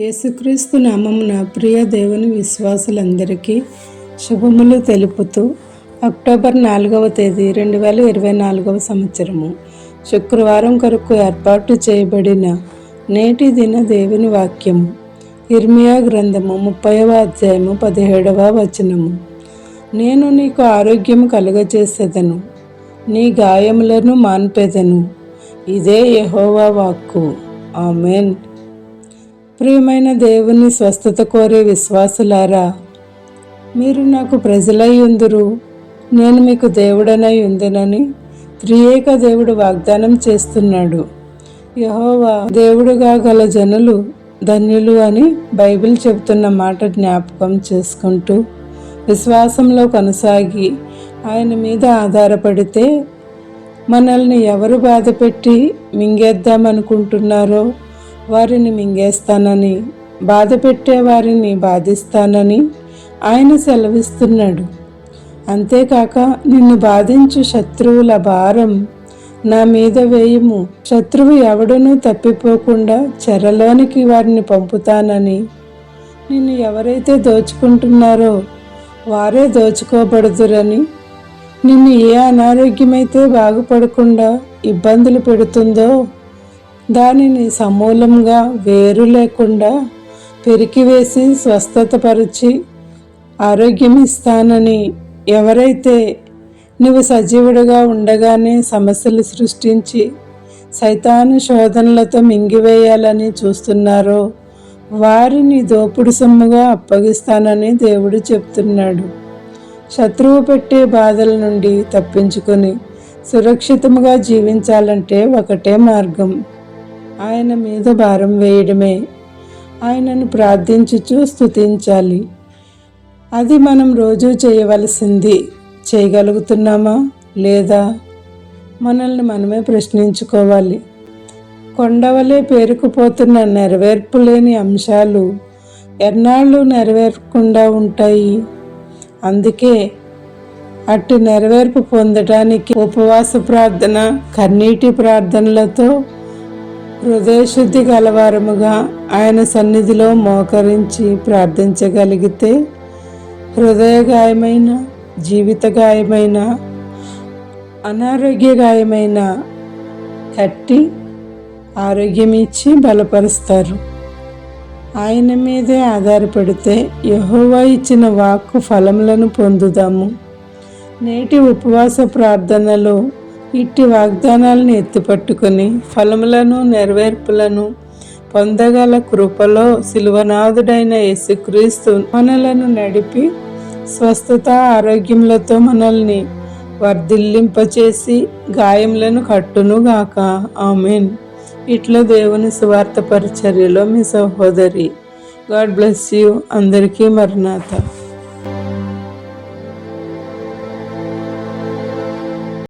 యేసుక్రీస్తు నామమున ప్రియ దేవుని విశ్వాసులందరికీ శుభములు తెలుపుతూ అక్టోబర్ నాలుగవ తేదీ రెండు వేల ఇరవై నాలుగవ సంవత్సరము. శుక్రవారం కొరకు ఏర్పాటు చేయబడిన నేటి దిన దేవుని వాక్యము. ఇర్మియా గ్రంథము ముప్పైవ అధ్యాయము పదిహేడవ వచనము. నేను నీకు ఆరోగ్యము కలుగజేసేదను. నీ గాయములను మాన్పెదను. ఇదే యెహోవా వాక్కు. ఆమెన్. ప్రియమైన దేవుని స్వస్థత కోరే విశ్వాసులారా మీరు నాకు ప్రజలై ఉందురు నేను మీకు దేవుడనై ఉందినని త్రియేక దేవుడు వాగ్దానం చేస్తున్నాడు. యహోవా దేవుడుగా గల జనులు ధన్యులు అని బైబిల్ చెబుతున్న మాట జ్ఞాపకం చేసుకుంటూ విశ్వాసంలో కొనసాగి ఆయన మీద ఆధారపడితే మనల్ని ఎవరు బాధపెట్టి మింగేద్దామనుకుంటున్నారో వారిని మింగేస్తానని బాధ పెట్టేవారిని బాధిస్తానని ఆయన సెలవిస్తున్నాడు. అంతేకాక నిన్ను బాధించు శత్రువుల భారం నా మీద వేయము. శత్రువు ఎవడనూ తప్పిపోకుండా చెరలోనికి వారిని పంపుతానని నిన్ను ఎవరైతే దోచుకుంటున్నారో వారే దోచుకోబడుదురని నిన్ను ఏ అనారోగ్యమైతే బాగుపడకుండా ఇబ్బందులు పెడుతుందో దానిని సమూలంగా వేరు లేకుండా పెరికివేసి స్వస్థతపరిచి ఆరోగ్యం ఇస్తానని ఎవరైతే నువ్వు సజీవుడిగా ఉండగానే సమస్యలు సృష్టించి సైతాను శోధనలతో మింగివేయాలని చూస్తున్నారో వారిని దోపుడు సొమ్ముగా అప్పగిస్తానని దేవుడు చెప్తున్నాడు. శత్రువు పెట్టే బాధల నుండి తప్పించుకొని సురక్షితముగా జీవించాలంటే ఒకటే మార్గం. ఆయన మీద భారం వేయడమే. ఆయనను ప్రార్థించుచు స్తుతించాలి. అది మనం రోజు చేయవలసింది. చేయగలుగుతున్నామా? లేదా? మనల్ని మనమే ప్రశ్నించుకోవాలి. కొండవలే పేరుకుపోతున్న నెరవేర్పు లేని అంశాలు ఎన్నాళ్ళు నెరవేరకుండా ఉంటాయి? అందుకే అట్టి నెరవేర్పు పొందడానికి ఉపవాస ప్రార్థన కన్నీటి ప్రార్థనలతో హృదయశుద్ధి గలవారముగా ఆయన సన్నిధిలో మోకరించి ప్రార్థించగలిగితే హృదయ గాయమైన జీవిత గాయమైన అనారోగ్య గాయమైన కట్టి ఆరోగ్యం ఇచ్చి బలపరుస్తారు. ఆయన మీదే ఆధారపడితే యహోవా ఇచ్చిన వాక్కు ఫలములను పొందుదాము. నేటి ఉపవాస ప్రార్థనలో ఇట్టి వాగ్దానాలను ఎత్తిపట్టుకుని ఫలములను నెరవేర్పులను పొందగల కృపలో శిలువనాథుడైన యేసుక్రీస్తు మనలను నడిపి స్వస్థత ఆరోగ్యములతో మనల్ని వర్ధిల్లింపచేసి గాయములను కట్టునుగాక. ఆమెన్. ఇట్లా దేవుని స్వార్థ పరిచర్యలో మీ సహోదరి గాడ్ బ్లెస్ యూ. అందరికీ మరణాథ